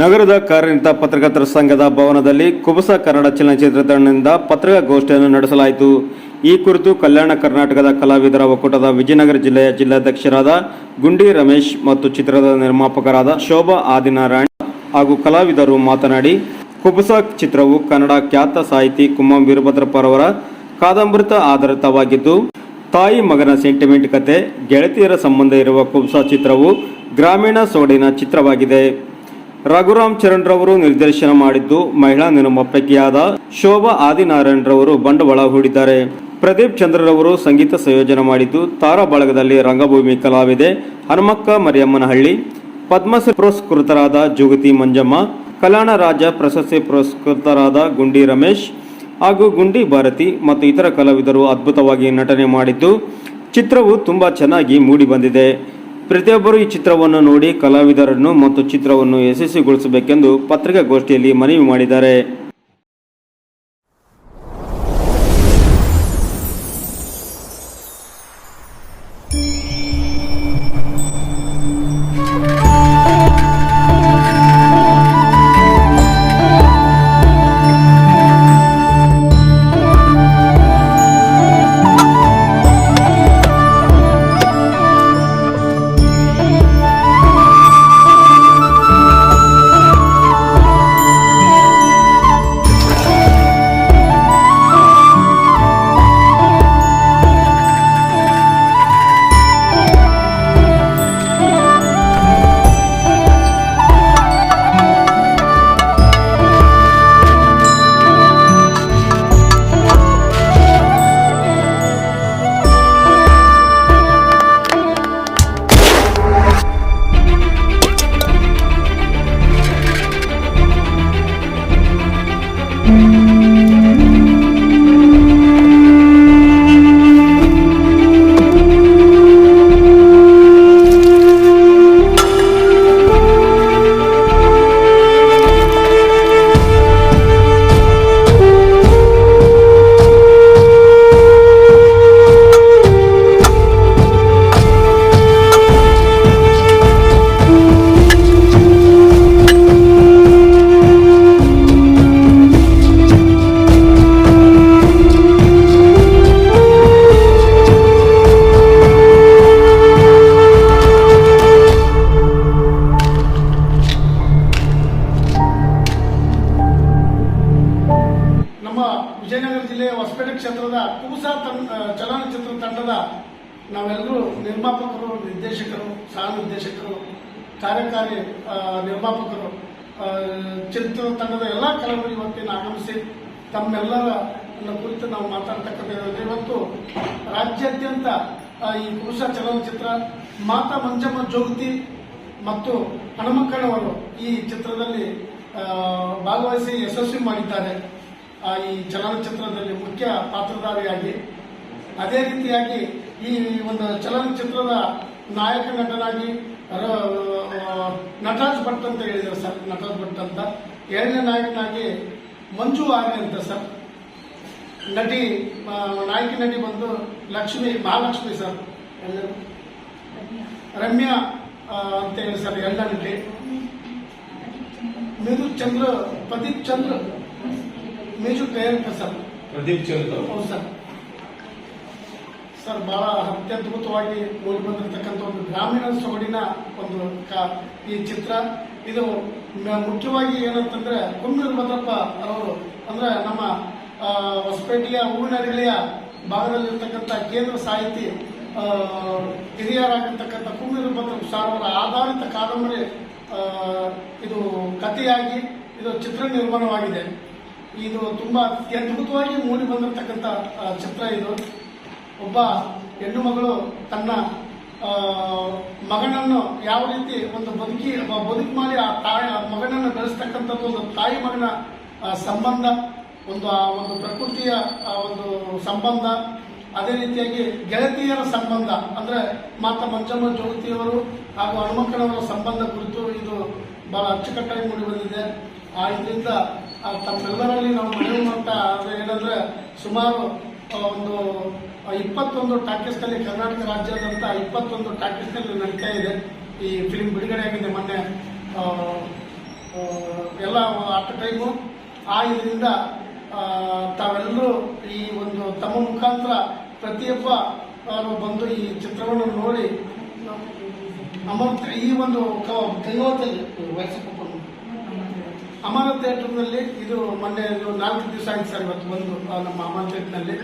ನಗರದ ಕಾರ್ಯನಿರತ ಪತ್ರಕರ್ತರ ಸಂಘದ ಭವನದಲ್ಲಿ ಕುಬಸ ಕನ್ನಡ ಚಲನಚಿತ್ರ ತಂಡದಿಂದ ಪತ್ರಿಕಾಗೋಷ್ಠಿಯನ್ನು ನಡೆಸಲಾಯಿತು. ಈ ಕುರಿತು ಕಲ್ಯಾಣ ಕರ್ನಾಟಕದ ಕಲಾವಿದರ ಒಕ್ಕೂಟದ ವಿಜಯನಗರ ಜಿಲ್ಲೆಯ ಜಿಲ್ಲಾಧ್ಯಕ್ಷರಾದ ಗುಂಡಿ ರಮೇಶ್ ಮತ್ತು ಚಿತ್ರದ ನಿರ್ಮಾಪಕರಾದ ಶೋಭಾ ಆದಿನಾರಾಯಣ ಹಾಗೂ ಕಲಾವಿದರು ಮಾತನಾಡಿ, ಕುಬಸ ಚಿತ್ರವು ಕನ್ನಡ ಖ್ಯಾತ ಸಾಹಿತಿ ಕುಮ್ಮಂ ವೀರಭದ್ರಪ್ಪರವರ ಕಾದಂಬರಿತ ಆಧಾರಿತವಾಗಿದ್ದು, ತಾಯಿ ಮಗನ ಸೆಂಟಿಮೆಂಟ್ ಕತೆ ಗೆಳತಿಯರ ಸಂಬಂಧ ಇರುವ ಕುಬ್ಸ ಚಿತ್ರವು ಗ್ರಾಮೀಣ ಸೋಡಿನ ಚಿತ್ರವಾಗಿದೆ. ರಘುರಾಮ್ ಚರಣ್ ರವರು ನಿರ್ದೇಶನ ಮಾಡಿದ್ದು ಮಹಿಳಾ ನಿರ್ಮಾಪಕಿಯಾದ ಶೋಭಾ ಆದಿನಾರಾಯಣ್ ರವರು ಬಂಡವಾಳ ಹೂಡಿದ್ದಾರೆ. ಪ್ರದೀಪ್ ಚಂದ್ರರವರು ಸಂಗೀತ ಸಂಯೋಜನೆ ಮಾಡಿದ್ದು ತಾರಾ ಬಳಗದಲ್ಲಿ ರಂಗಭೂಮಿ ಕಲಾವಿದೆ ಹನುಮಕ್ಕ ಮರಿಯಮ್ಮನಹಳ್ಳಿ, ಪದ್ಮಶ್ರೀ ಪುರಸ್ಕೃತರಾದ ಜೋಗತಿ ಮಂಜಮ್ಮ, ಕಲ್ಯಾಣ ರಾಜ ಪ್ರಶಸ್ತಿ ಪುರಸ್ಕೃತರಾದ ಗುಂಡಿ ರಮೇಶ್ ಹಾಗೂ ಗುಂಡಿ ಭಾರತಿ ಮತ್ತು ಇತರ ಕಲಾವಿದರು ಅದ್ಭುತವಾಗಿ ನಟನೆ ಮಾಡಿದ್ದು ಚಿತ್ರವು ತುಂಬ ಚೆನ್ನಾಗಿ ಮೂಡಿ ಬಂದಿದೆ. ಪ್ರತಿಯೊಬ್ಬರು ಈ ಚಿತ್ರವನ್ನು ನೋಡಿ ಕಲಾವಿದರನ್ನು ಮತ್ತು ಚಿತ್ರವನ್ನು ಯಶಸ್ವಿಗೊಳಿಸಬೇಕೆಂದು ಪತ್ರಿಕಾಗೋಷ್ಠಿಯಲ್ಲಿ ಮನವಿ ಮಾಡಿದ್ದಾರೆ. ವಿಜಯನಗರ ಜಿಲ್ಲೆಯ ಹೊಸಪೇಟೆ ಕ್ಷೇತ್ರದ ಕೂಸ ಚಲನಚಿತ್ರ ತಂಡದ ನಾವೆಲ್ಲರೂ ನಿರ್ಮಾಪಕರು, ನಿರ್ದೇಶಕರು ಸಹ ನಿರ್ದೇಶಕರು ಕಾರ್ಯಕಾರಿ ನಿರ್ಮಾಪಕರು ಚಿತ್ರ ತಂಡದ ಎಲ್ಲ ಕಲಾವಿದರು ಇವತ್ತಿನ ಆಗಮಿಸಿ ತಮ್ಮೆಲ್ಲರ ಕುರಿತು ನಾವು ಮಾತಾಡ್ತಕ್ಕಂಥ ಇವತ್ತು ರಾಜ್ಯಾದ್ಯಂತ ಈ ಪುರುಷ ಚಲನಚಿತ್ರ ಮಾತಾ ಮಂಜಮ್ಮ ಜೋಗತಿ ಮತ್ತು ಹನುಮಕ್ಕನವರು ಈ ಚಿತ್ರದಲ್ಲಿ ಭಾಗವಹಿಸಿ ಯಶಸ್ವಿ ಮಾಡಿದ್ದಾರೆ. ಈ ಚಲನಚಿತ್ರದಲ್ಲಿ ಮುಖ್ಯ ಪಾತ್ರಧಾರಿಯಾಗಿ, ಅದೇ ರೀತಿಯಾಗಿ ಈ ಒಂದು ಚಲನಚಿತ್ರದ ನಾಯಕ ನಟನಾಗಿ ನಟರಾಜ್ ಭಟ್ ಅಂತ ಹೇಳಿದರು ಸರ್, ನಟರಾಜ್ ಭಟ್ ಅಂತ. ಎರಡನೇ ನಾಯಕನಾಗಿ ಮಂಜು ಆರ್ಯ ಅಂತ ಸರ್. ನಟಿ ನಾಯಕಿ ನಟಿ ಬಂದು ಲಕ್ಷ್ಮಿ, ಮಹಾಲಕ್ಷ್ಮಿ ಸರ್. ರಮ್ಯಾ ಅಂತ ಹೇಳಿ ಸರ್, ಎಲ್ಲ ನಟಿ. ಮಿದು ಚಂದ್ರ ಪ್ರದೀಪ್ ಚಂದ್ರ. ಮೇಜು ಡೈರೆಕ್ಟರ್ ಸರ್ ಪ್ರದೀಪ್ ಚಂದ್ರ ಹೌದು ಸರ್ ಸರ್ ಬಹಳ ಅತ್ಯದ್ಭುತವಾಗಿ ಮೂಡಿ ಬಂದಿರತಕ್ಕಂಥ ಒಂದು ಗ್ರಾಮೀಣ ಸೊಗಡಿನ ಒಂದು ಈ ಚಿತ್ರ ಇದು ಮುಖ್ಯವಾಗಿ ಏನಂತಂದ್ರೆ ಕುಮ್ಮೀರ್ ಭದ್ರಪ್ಪ ಅವರು ಅಂದ್ರೆ ನಮ್ಮ ಹೊಸಪೇಟೆಯ ಹೂವಿನಹಳ್ಳಿಯ ಭಾಗದಲ್ಲಿರ್ತಕ್ಕಂಥ ಕೇಂದ್ರ ಸಾಹಿತಿ ಹಿರಿಯರಾಗಿರ್ತಕ್ಕಂಥ ಕುಮ್ಮೀರ್ ಭದ್ರಪ್ಪ ಸರ್ ಅವರ ಆಧಾರಿತ ಕಾದಂಬರಿ ಇದು ಕಥೆಯಾಗಿ ಇದು ಚಿತ್ರ ನಿರ್ಮಾಣವಾಗಿದೆ. ಇದು ತುಂಬಾ ಅದ್ಭುತವಾಗಿ ಮೂಡಿ ಬಂದಿರತಕ್ಕಂತ ಚಿತ್ರ ಇದು. ಒಬ್ಬ ಹೆಣ್ಣು ಮಗಳು ತನ್ನ ಮಗನನ್ನು ಯಾವ ರೀತಿ ಒಂದು ಬದುಕಿ ಬದುಕು ಮಾಡಿ ಆ ತಾಯಿ, ಮಗನನ್ನು ಬೆಳೆಸ್ತಕ್ಕಂಥದ್ದು ಒಂದು ತಾಯಿ ಮಗನ ಸಂಬಂಧ, ಒಂದು, ಆ, ಒಂದು ಪ್ರಕೃತಿಯ ಒಂದು ಸಂಬಂಧ, ಅದೇ ರೀತಿಯಾಗಿ ಗೆಳತಿಯರ ಸಂಬಂಧ, ಅಂದ್ರೆ ಮಾತ ಮಂಜಮ್ಮ ಜ್ಯೋತಿಯವರು ಹಾಗೂ ಹನುಮಕ್ಕನವರ ಸಂಬಂಧ ಕುರಿತು ಇದು ಬಹಳ ಅಚ್ಚುಕಟ್ಟಾಗಿ ಮೂಡಿ ಬಂದಿದೆ. ಆ, ಇದರಿಂದ ತಮ್ಮೆಲ್ಲರಲ್ಲಿ ನಾವು ಮನವಿ ಮಾಡ್ತಾ ಏನಂದರೆ ಸುಮಾರು ಒಂದು ಇಪ್ಪತ್ತೊಂದು ಟಾಕೀಸ್ನಲ್ಲಿ ಕರ್ನಾಟಕ ರಾಜ್ಯದಂತ ಇಪ್ಪತ್ತೊಂದು ಟಾಕೀಸ್ನಲ್ಲಿ ನಡೀತಾ ಇದೆ. ಈ ಫಿಲ್ಮ್ ಬಿಡುಗಡೆ ಆಗಿದೆ ಮೊನ್ನೆ. ಎಲ್ಲ ಅಟ್ ಟೈಮು. ಆ ಇದರಿಂದ ತಾವೆಲ್ಲರೂ ಈ ಒಂದು ತಮ್ಮ ಮುಖಾಂತರ ಪ್ರತಿಯೊಬ್ಬ ಬಂದು ಈ ಚಿತ್ರವನ್ನು ನೋಡಿ ಅಮರ್ ಈ ಒಂದು ಕ- ಕೈವಾತಲ್ಲಿ ಅಮರ ಥಿಯೇಟರ್ನಲ್ಲಿ ಇದು ಮೊನ್ನೆ ನಾಲ್ಕು ದಿವಸ ಆಯ್ತು ಸರ್ ಇವತ್ತು ಬಂದು ನಮ್ಮ ಅಮರ ಥಿಯೇಟರ್ನಲ್ಲಿ.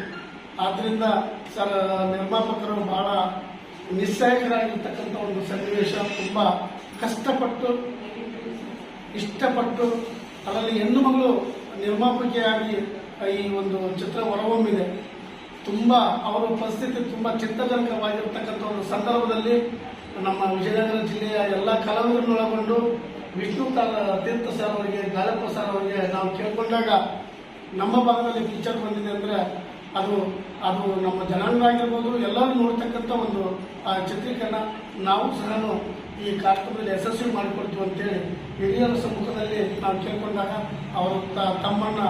ಆದ್ದರಿಂದ ಸರ್ ನಿರ್ಮಾಪಕರು ಬಹಳ ನಿಸ್ಸಾಯಕರಾಗಿರ್ತಕ್ಕಂಥ ಒಂದು ಸನ್ನಿವೇಶ. ತುಂಬ ಕಷ್ಟಪಟ್ಟು, ಇಷ್ಟಪಟ್ಟು ಅದರಲ್ಲಿ ಹೆಣ್ಣು ಮಗಳು ನಿರ್ಮಾಪಕಿಯಾಗಿ ಈ ಒಂದು ಚಿತ್ರ ಹೊರಹೊಮ್ಮಿದೆ. ತುಂಬ ಅವರ ಪರಿಸ್ಥಿತಿ ತುಂಬ ಚಿಂತಾಜನಕವಾಗಿರ್ತಕ್ಕಂಥ ಒಂದು ಸಂದರ್ಭದಲ್ಲಿ ನಮ್ಮ ವಿಜಯನಗರ ಜಿಲ್ಲೆಯ ಎಲ್ಲ ಕಲಾವಿದರನ್ನೊಳಗೊಂಡು ವಿಷ್ಣು ತೀರ್ಥ ಸರ್ ಅವರಿಗೆ ಗಾಳಪ್ಪ ಸರ್ ಅವರಿಗೆ ನಾವು ಕೇಳ್ಕೊಂಡಾಗ ನಮ್ಮ ಭಾಗದಲ್ಲಿ ಪಿಕ್ಚರ್ ಬಂದಿದೆ ಅಂದರೆ ಅದು ಅದು ನಮ್ಮ ಜನಾಂಗ ಆಗಿರ್ಬೋದು, ಎಲ್ಲರೂ ನೋಡ್ತಕ್ಕಂಥ ಒಂದು ಚಿತ್ರೀಕರಣ ನಾವು ಸಹ ಈ ಕಾರ್ಯಕ್ರಮದಲ್ಲಿ ಯಶಸ್ವಿ ಮಾಡಿಕೊಡ್ತೀವಿ ಅಂತೇಳಿ ಹಿರಿಯರ ಸಮ್ಮುಖದಲ್ಲಿ ನಾವು ಕೇಳ್ಕೊಂಡಾಗ ಅವರು ತಮ್ಮನ್ನ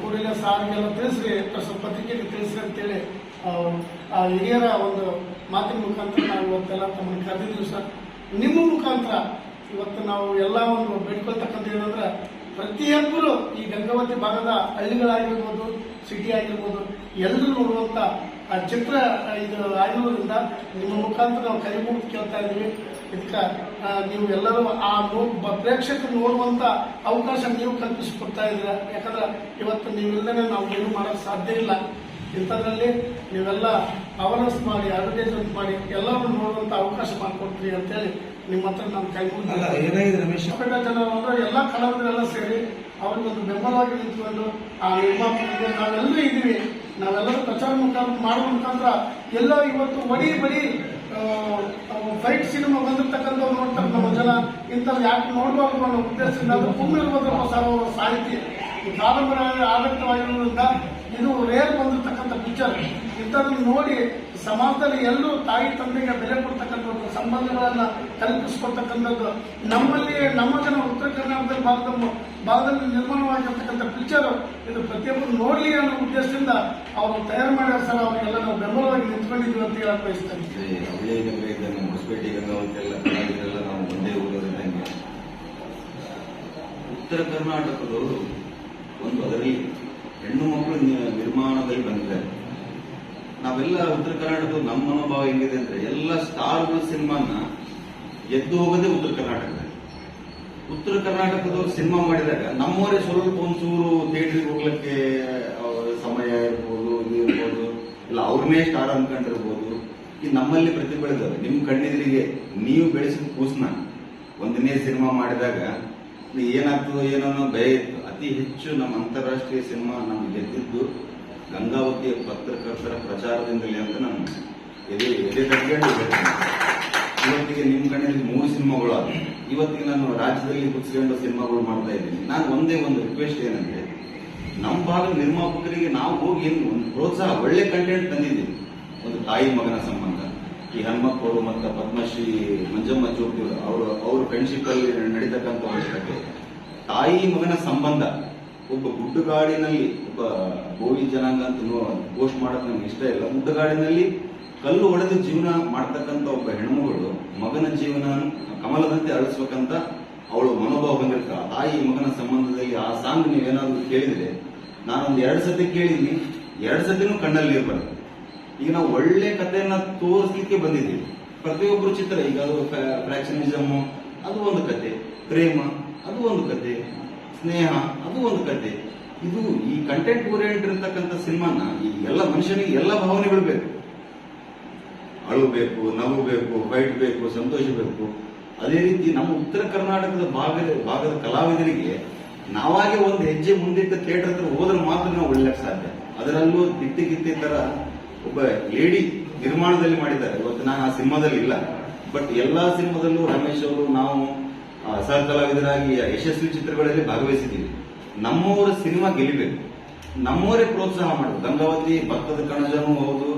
ಕೂಡಿನ ಸಾರಿಗೆಲ್ಲ ತಿಳಿಸ್ರಿ ಸ್ವಲ್ಪ ಪತ್ರಿಕೆಗೆ ತಿಳಿಸ್ರಿ ಅಂತೇಳಿ ಆ, ಹಿರಿಯರ ಒಂದು ಮಾತಿನ ಮುಖಾಂತರ ನಾವು ಇವತ್ತೆಲ್ಲ ತಮ್ಮನ್ನು ಕರೆದಿದ್ದೀವಿ ಸರ್. ನಿಮ್ಮ ಮುಖಾಂತರ ಇವತ್ತು ನಾವು ಎಲ್ಲ ಒಂದು ಬೇಡ್ಕೊಳ್ತಕ್ಕಂಥ ಏನಂದ್ರೆ ಪ್ರತಿಯೊಬ್ಬರು ಈ ಗಂಗಾವತಿ ಭಾಗದ ಹಳ್ಳಿಗಳಾಗಿರ್ಬೋದು ಸಿಟಿ ಆಗಿರ್ಬೋದು, ಎಲ್ಲರೂ ನೋಡುವಂತ ಆ ಚಿತ್ರ ಇದು ಆಗಿರೋದ್ರಿಂದ ನಿಮ್ಮ ಮುಖಾಂತರ ನಾವು ಕೈ ಮುಗಿದು ಕೇಳ್ತಾ ಇದ್ದೀವಿ. ಇದಕ್ಕೆ ನೀವು ಎಲ್ಲರೂ ಆ ಪ್ರೇಕ್ಷಕರು ನೋಡುವಂತ ಅವಕಾಶ ನೀವು ಕಲ್ಪಿಸಿಕೊಡ್ತಾ ಇದ್ದೀರಾ? ಯಾಕಂದ್ರೆ ಇವತ್ತು ನೀವಿಲ್ಲದೇ ನಾವು ಏನು ಮಾಡೋಕ್ಕೆ ಸಾಧ್ಯ ಇಲ್ಲ. ಇಂಥದ್ರಲ್ಲಿ ನೀವೆಲ್ಲ ಅವೇರ್ನೆಸ್ ಮಾಡಿ ಅಡ್ವರ್ಟೈಸ್ಮೆಂಟ್ ಮಾಡಿ ಎಲ್ಲರೂ ನೋಡುವಂತ ಅವಕಾಶ ಮಾಡಿಕೊಡ್ತೀರಿ ಅಂತೇಳಿ ನಿಮ್ಮ ಹತ್ರ ನಾನು ಕೈ ಮುಗಿದು ಅಲ್ಲ ಏನಾಗಿದೆ ರಮೇಶ್ ಜನರು ಎಲ್ಲ ಕಲಾವಿದರೆಲ್ಲ ಸೇರಿ ಅವ್ರಿಗೊಂದು ಬೆಂಬಲವಾಗಿ ನಿಂತ್ಕೊಂಡು ಆ ನಿರ್ಮಾಪಕರಿಗೆ ನಾವೆಲ್ಲರೂ ಇದ್ದೀವಿ. ನಾವೆಲ್ಲರೂ ಪ್ರಚಾರ ಮುಖಾಂತರ ಮಾಡುವ ಮುಖಾಂತರ ಎಲ್ಲ ಇವತ್ತು ಬರೀ ಬರೀ ಫೈಟ್ ಸಿನಿಮಾ ಬಂದಿರ್ತಕ್ಕಂಥ ನೋಡ್ತಾರೆ ನಮ್ಮ ಜನ. ಇಂಥದ್ದು ಯಾಕೆ ನೋಡಬಾರ್ದು ಅನ್ನೋ ಉದ್ದೇಶದಿಂದ ಅದು ಕುಮ್ಮಿರ್ಬೋದ್ರಪ್ಪ ಸರ್ ಅವರ ಸಾಹಿತಿ ಕಾದಂಬರಿ ಆಡಳಿತವಾಗಿರೋದ್ರಿಂದ ಇದು ರೇರ್ ಬಂದಿರ್ತಕ್ಕಂಥ ಪಿಕ್ಚರ್ ಇಂಥದ್ದು ನೋಡಿ ಸಮಾಜದಲ್ಲಿ ಎಲ್ಲೂ ತಾಯಿ ತಂದೆಗೆ ಬೆಲೆ ಕೊಡ್ತಕ್ಕಂಥದ್ದು ಸಂಬಂಧಗಳನ್ನ ಕಲ್ಪಿಸ್ಕೊಡ್ತಕ್ಕಂಥದ್ದು ನಮ್ಮಲ್ಲಿ ನಮ್ಮ ಜನ ಉತ್ತರ ಕರ್ನಾಟಕದಲ್ಲಿ ಭಾಗದ ಭಾಗದಲ್ಲಿ ನಿರ್ಮಾಣವಾಗಿರ್ತಕ್ಕಂಥ ಪಿಕ್ಚರ್ ಇದು ಪ್ರತಿಯೊಬ್ಬರು ನೋಡಲಿ ಅನ್ನೋ ಉದ್ದೇಶದಿಂದ ಅವರು ತಯಾರು ಮಾಡಿದ ಸರ್. ಅವರಿಗೆಲ್ಲ ನಾವು ಬೆಂಬಲವಾಗಿ ನಿಂತ್ಕೊಂಡಿದ್ವಿ ಅಂತ ಹೇಳಕ್ ಬಯಸ್ತಾರೆ ನಾವು ಒಂದೇ ಉತ್ತರ ಕರ್ನಾಟಕದವರು ಒಂದು ಅದರಲ್ಲಿ ಹೆಣ್ಣು ಮಕ್ಕಳು ನಿ- ನಿರ್ಮಾಣದಲ್ಲಿ ಬಂದಿದ್ದಾರೆ ನಾವೆಲ್ಲ ಉತ್ತರ ಕರ್ನಾಟಕದ ನಮ್ಮ ಮನೋಭಾವ ಹೆಂಗಿದೆ ಅಂದ್ರೆ ಎಲ್ಲ ಸ್ಟಾರ್ ಸಿನಿಮಾನ ಎದ್ದು ಹೋಗೋದೇ ಉತ್ತರ ಕರ್ನಾಟಕದಲ್ಲಿ. ಉತ್ತರ ಕರ್ನಾಟಕದವ್ರು ಸಿನಿಮಾ ಮಾಡಿದಾಗ ನಮ್ಮವರೇ ಸ್ವಲ್ಪ ಒಂಚೂರು ಥಿಯೇಟ್ರಿಗೆ ಹೋಗ್ಲಿಕ್ಕೆ ಸಮಯ ಇರ್ಬೋದು, ಇದು ಇರ್ಬೋದು, ಇಲ್ಲ ಅವ್ರನ್ನೇ ಸ್ಟಾರ್ ಅನ್ಕೊಂಡಿರ್ಬೋದು ಈ ನಮ್ಮಲ್ಲಿ ಪ್ರತಿಭೆಗಳಿದಾವೆ ನಿಮ್ ಕಣ್ಣೆದುರಿಗೆ ನೀವು ಬೆಳೆಸಿದ ಕೂಸ್ನ ಒಂದನೇ ಸಿನಿಮಾ ಮಾಡಿದಾಗ ಏನಾಗ್ತದೋ ಏನೋ ಭಯ ಇತ್ತು. ಅತಿ ಹೆಚ್ಚು ನಮ್ಮ ಅಂತಾರಾಷ್ಟ್ರೀಯ ಸಿನಿಮಾ ನಮ್ಗೆ ಗೆದ್ದಿದ್ದು ಗಂಗಾವತಿಯ ಪತ್ರಕರ್ತರ ಪ್ರಚಾರದಿಂದಲೇ ಅಂತ ನಾನು ಎದೆ ಎದೆ ಹೇಳ್ತೀನಿ. ಇವತ್ತಿಗೆ ನಿಮ್ಮ ಕಣ್ಣಲ್ಲಿ ಮೂರು ಸಿನಿಮಾಗಳು ಇವತ್ತಿಗೆ ನಾನು ರಾಜ್ಯದಲ್ಲಿ ಕುಚ್ಕೊಂಡು ಸಿನಿಮಾಗಳು ಮಾಡ್ತಾ ಇದ್ದೀನಿ. ನಾನು ಒಂದೇ ಒಂದು ರಿಕ್ವೆಸ್ಟ್ ಏನಂದ್ರೆ ನಮ್ಮ ಭಾಗದ ನಿರ್ಮಾಪಕರಿಗೆ ನಾವು ಹೋಗಿ ಏನು ಒಂದು ಪ್ರೋತ್ಸಾಹ, ಒಳ್ಳೆ ಕಂಟೆಂಟ್ ತಂದಿದ್ದೀವಿ. ಒಂದು ತಾಯಿ ಮಗನ ಸಂಬಂಧ, ಈ ಹನುಮಕ್ಕವರು ಮತ್ತು ಪದ್ಮಶ್ರೀ ಮಂಜಮ್ಮ ಜೋಗಿ ಅವರು, ಅವ್ರ ಫ್ರೆಂಡ್ಶಿಪ್ ಅಲ್ಲಿ ನಡೀತಕ್ಕಂಥ ತಾಯಿ ಮಗನ ಸಂಬಂಧ, ಒಬ್ಬ ಗುಡ್ಡಗಾಡಿನಲ್ಲಿ ಬೋವಿ ಜನಾಂಗ ಅಂತ ಪೋಸ್ಟ್ ಮಾಡೋದು ನಮ್ಗೆ ಇಷ್ಟ ಇಲ್ಲ. ಗುಡ್ಡಗಾಡಿನಲ್ಲಿ ಕಲ್ಲು ಒಡೆದು ಜೀವನ ಮಾಡ್ತಕ್ಕಂಥ ಒಬ್ಬ ಹೆಣ್ಮಗಳು ಮಗನ ಜೀವನ ಕಮಲದಂತೆ ಅಳಿಸ್ಬೇಕಂತ ಅವಳು ಮನೋಭಾವ ಬಂದಿರ್ತಾಳೆ ತಾಯಿ ಮಗನ ಸಂಬಂಧದಲ್ಲಿ ಆ ಸಾಂಗ್ ನೀವೇನಾದ್ರೂ ಕೇಳಿದ್ರೆ ನಾನೊಂದು ಎರಡು ಸತಿ ಕೇಳಿದ್ದೀನಿ. ಎರಡು ಸತಿನೂ ಕಣ್ಣಲ್ಲಿ ನೀರು ಬರುತ್ತೆ ಈಗ ನಾವು ಒಳ್ಳೆ ಕಥೆಯನ್ನ ತೋರಿಸ್ಲಿಕ್ಕೆ ಬಂದಿದ್ದೀವಿ. ಪ್ರತಿಯೊಬ್ಬರು ಚಿತ್ರ, ಈಗ ಅದು ಫ್ರಾಕ್ಷನಿಸಮ್ ಅದು ಒಂದು ಕತೆ. ಪ್ರೇಮ, ಅದು ಒಂದು ಕತೆ. ಸ್ನೇಹ, ಅದು ಒಂದು ಕತೆ. ಇದು ಈ ಕಂಟೆಂಟ್ ಓರಿಯೆಂಟ್ ಇರತಕ್ಕಂಥ ಸಿನಿಮಾನ ಈ ಎಲ್ಲ ಮನುಷ್ಯನಿಗೆ ಎಲ್ಲ ಭಾವನೆಗಳು ಬೇಕು. ಅಳು ಬೇಕು ನಗು ಬೇಕು ಫೈಟ್ ಬೇಕು, ಸಂತೋಷ ಬೇಕು. ಅದೇ ರೀತಿ ನಮ್ಮ ಉತ್ತರ ಕರ್ನಾಟಕದ ಭಾಗದ ಭಾಗದ ಕಲಾವಿದರಿಗೆ ನಾವಾಗೆ ಒಂದು ಹೆಜ್ಜೆ ಮುಂದಿಟ್ಟ ಥಿಯೇಟರ್ ಹತ್ರ ಹೋದ್ರೆ ಮಾತ್ರ ನಾವು ಒಳ್ಳೆ ಸಾಧ್ಯ. ಅದರಲ್ಲೂ ದಿಟ್ಟಿ ಗಿತ್ತಿ ತರ ಒಬ್ಬ ಲೇಡಿ ನಿರ್ಮಾಣದಲ್ಲಿ ಮಾಡಿದ್ದಾರೆ. ಇವತ್ತು ನಾನು ಆ ಸಿನಿಮಾದಲ್ಲಿ ಇಲ್ಲ. ಬಟ್ ಎಲ್ಲಾ ಸಿನಿಮಾದಲ್ಲೂ ರಮೇಶ್ ಅವರು, ನಾವು ಸಹ ಕಲಾವಿದರಾಗಿ ಯಶಸ್ವಿ ಚಿತ್ರಗಳಲ್ಲಿ ಭಾಗವಹಿಸಿದ್ದೀವಿ. ನಮ್ಮವರ ಸಿನಿಮಾ ಗೆಲ್ಲಬೇಕು. ನಮ್ಮವರೇ ಪ್ರೋತ್ಸಾಹ ಮಾಡಬೇಕು. ಗಂಗಾವತಿ ಭಕ್ತದ ಕಣಜನೂ ಹೌದು.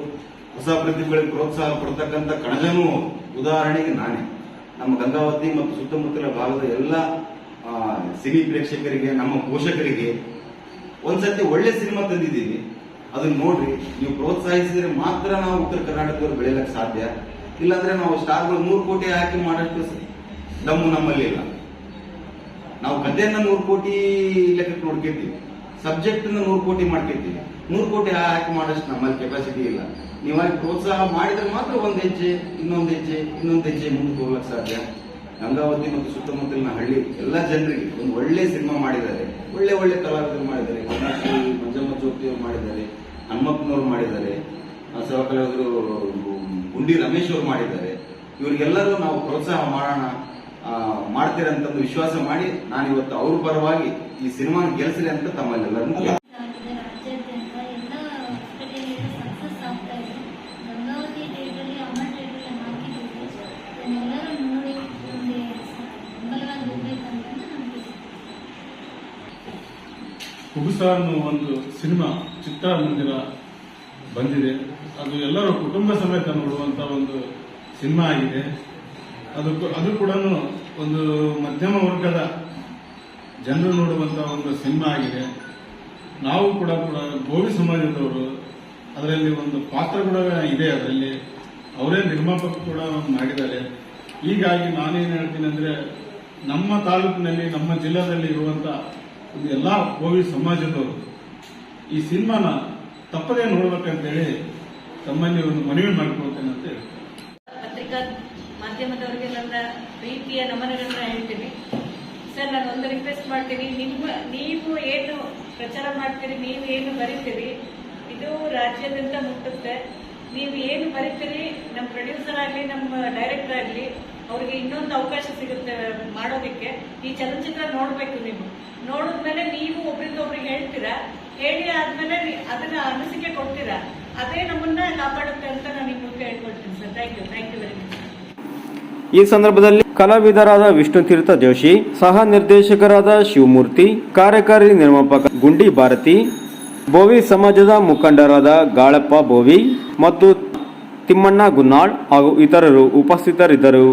ಹೊಸ ಪ್ರತಿಭೆಗಳಿಗೆ ಪ್ರೋತ್ಸಾಹ ಕೊಡ್ತಕ್ಕಂಥ ಕಣಜನೂ ಹೌದು. ಉದಾಹರಣೆಗೆ ನಾನೇ. ನಮ್ಮ ಗಂಗಾವತಿ ಮತ್ತು ಸುತ್ತಮುತ್ತಲ ಭಾಗದ ಎಲ್ಲ ಸಿನಿ ಪ್ರೇಕ್ಷಕರಿಗೆ, ನಮ್ಮ ಪೋಷಕರಿಗೆ ಒಂದ್ಸತಿ ಒಳ್ಳೆ ಸಿನಿಮಾ ತಂದಿದ್ದೀವಿ ಅದನ್ನ ನೋಡ್ರಿ. ನೀವು ಪ್ರೋತ್ಸಾಹಿಸಿದ್ರೆ ಮಾತ್ರ ನಾವು ಉತ್ತರ ಕರ್ನಾಟಕದವರು ಬೆಳೆಯಲಕ್ಕೆ ಸಾಧ್ಯ. ಇಲ್ಲಾಂದ್ರೆ ನಾವು ಸ್ಟಾರ್ಗಳು ಮೂರು ಕೋಟಿ ಹಾಕಿ ಮಾಡಷ್ಟು ದಮ್ಮು ನಮ್ಮಲ್ಲಿ ಇಲ್ಲ. ನಾವು ಕಥೆಯನ್ನ ನೂರು ಕೋಟಿ ಲೆಕ್ಕಕ್ಕೆ ನೋಡ್ಕೊತೀವಿ ಸಬ್ಜೆಕ್ಟ್ ನೂರು ಕೋಟಿ ಮಾಡ್ಕೊತೀವಿ ನೂರು ಕೋಟಿ ಹಾಕಿ ಮಾಡೋಷ್ಟು ನಮ್ಮಲ್ಲಿ ಕೆಪಾಸಿಟಿ ಇಲ್ಲ. ನೀವಾಗಿ ಪ್ರೋತ್ಸಾಹ ಮಾಡಿದ್ರೆ ಮಾತ್ರ ಒಂದ್ ಹೆಜ್ಜೆ, ಇನ್ನೊಂದ್ ಹೆಜ್ಜೆ ಇನ್ನೊಂದ್ ಹೆಜ್ಜೆ ಮುಂದಕ್ಕೆ ಹೋಗ್ಲಕ್ ಸಾಧ್ಯ. ಗಂಗಾವತಿ ಮತ್ತು ಸುತ್ತಮುತ್ತಲಿನ ಹಳ್ಳಿ ಎಲ್ಲ ಜನರಿಗೆ ಒಂದು ಒಳ್ಳೆ ಸಿನಿಮಾ ಮಾಡಿದ್ದಾರೆ. ಒಳ್ಳೆ ಒಳ್ಳೆ ಕಲಾವಿದರು ಮಾಡಿದ್ದಾರೆ. ಮಂಜಮ್ಮ ಜೋಗಿ ಅವರು ಮಾಡಿದ್ದಾರೆ. ಹನುಮಪ್ಪನವರು ಮಾಡಿದ್ದಾರೆ. ಆ ಸಹ ಕಲಾವಿದರು ಗುಂಡಿ ರಮೇಶ್ ಅವರು ಮಾಡಿದ್ದಾರೆ. ಇವರಿಗೆಲ್ಲರೂ ನಾವು ಪ್ರೋತ್ಸಾಹ ಮಾಡೋಣ. ಮಾಡ್ತೀರಂತ ಒಂದು ವಿಶ್ವಾಸ ಮಾಡಿ ನಾನು ಇವತ್ತು ಅವ್ರ ಪರವಾಗಿ ಈ ಸಿನಿಮಾ ಗೆಲ್ಸಲಿ ಅಂತ ತಮ್ಮಲ್ಲೆಲ್ಲರನ್ನು ಕುಬುಸ ಅನ್ನೋ ಒಂದು ಸಿನಿಮಾ ಚಿತ್ರಮಂದಿರ ಬಂದಿದೆ. ಅದು ಎಲ್ಲರೂ ಕುಟುಂಬ ಸಮೇತ ನೋಡುವಂತ ಒಂದು ಸಿನಿಮಾ ಆಗಿದೆ. ಅದು ಅದು ಕೂಡ ಒಂದು ಮಧ್ಯಮ ವರ್ಗದ ಜನರು ನೋಡುವಂತ ಒಂದು ಸಿನಿಮಾ ಆಗಿದೆ. ನಾವು ಕೂಡ ಕೂಡ ಗೋವಿ ಸಮಾಜದವರು ಅದರಲ್ಲಿ ಒಂದು ಪಾತ್ರ ಕೂಡ ಇದೆ ಅದರಲ್ಲಿ. ಅವರೇ ನಿರ್ಮಾಪಕ ಕೂಡ ಮಾಡಿದ್ದಾರೆ. ಹೀಗಾಗಿ ನಾನೇನು ಹೇಳ್ತೀನಿ ಅಂದ್ರೆ ನಮ್ಮ ತಾಲೂಕಿನಲ್ಲಿ, ನಮ್ಮ ಜಿಲ್ಲಾದಲ್ಲಿ ಇರುವಂತ ಒಂದು ಎಲ್ಲಾ ಗೋವಿ ಸಮಾಜದವರು ಈ ಸಿನಿಮಾನ ತಪ್ಪದೇ ನೋಡ್ಬೇಕಂತೇಳಿ ತಮ್ಮಲ್ಲಿ ಒಂದು ಮನವಿ ಮಾಡ್ಕೊಳ್ತೇನೆ ಅಂತ ಹೇಳ್ತೀನಿ. ಪತ್ರಿಕಾ ಮಾಧ್ಯಮದವರಿಗೆ ನನ್ನ ಪ್ರೀತಿಯ ನಮನಗಳನ್ನ ಹೇಳ್ತೀನಿ. ಸರ್, ನಾನು ಒಂದು ರಿಕ್ವೆಸ್ಟ್ ಮಾಡ್ತೀನಿ. ನಿಮ್ಮ, ನೀವು ಏನು ಪ್ರಚಾರ ಮಾಡ್ತೀರಿ, ನೀವು ಏನು ಬರೀತೀರಿ, ಇದು ರಾಜ್ಯಾದ್ಯಂತ ಮುಟ್ಟುತ್ತೆ. ನೀವು ಏನು ಬರೀತೀರಿ, ನಮ್ಮ ಪ್ರೊಡ್ಯೂಸರ್ ಆಗಲಿ, ನಮ್ಮ ಡೈರೆಕ್ಟರ್ ಆಗಲಿ, ಅವ್ರಿಗೆ ಇನ್ನೊಂದು ಅವಕಾಶ ಸಿಗುತ್ತೆ ಮಾಡೋದಕ್ಕೆ. ಈ ಚಲನಚಿತ್ರ ನೋಡಬೇಕು ನೀವು. ನೋಡಿದ್ಮೇಲೆ ನೀವು ಒಬ್ರಿಂದ ಒಬ್ರಿಗೆ ಹೇಳ್ತೀರಾ? ಹೇಳಿ ಆದ್ಮೇಲೆ ಅದನ್ನ ಅನಿಸಿಕೆ ಕೊಡ್ತೀರಾ? ಅದೇ ನಮ್ಮನ್ನ ಕಾಪಾಡುತ್ತೆ ಅಂತ ನಾನು ನಿಮ್ಮ ಕೇಳ್ಕೊಳ್ತೀನಿ sir thank you thank you very much ಈ ಸಂದರ್ಭದಲ್ಲಿ ಕಲಾವಿದರಾದ ವಿಷ್ಣು ತೀರ್ಥ ಜೋಶಿ, ಸಹ ನಿರ್ದೇಶಕರಾದ ಶಿವಮೂರ್ತಿ, ಕಾರ್ಯಕಾರಿ ನಿರ್ಮಾಪಕ ಗುಂಡಿ ಭಾರತಿ ಬೋವಿ ಸಮಾಜದ ಮುಖಂಡರಾದ ಗಾಳಪ್ಪ ಬೋವಿ ಮತ್ತು ತಿಮ್ಮಣ್ಣ ಗುನ್ನಾಳ್ ಹಾಗೂ ಇತರರು ಉಪಸ್ಥಿತರಿದ್ದರು.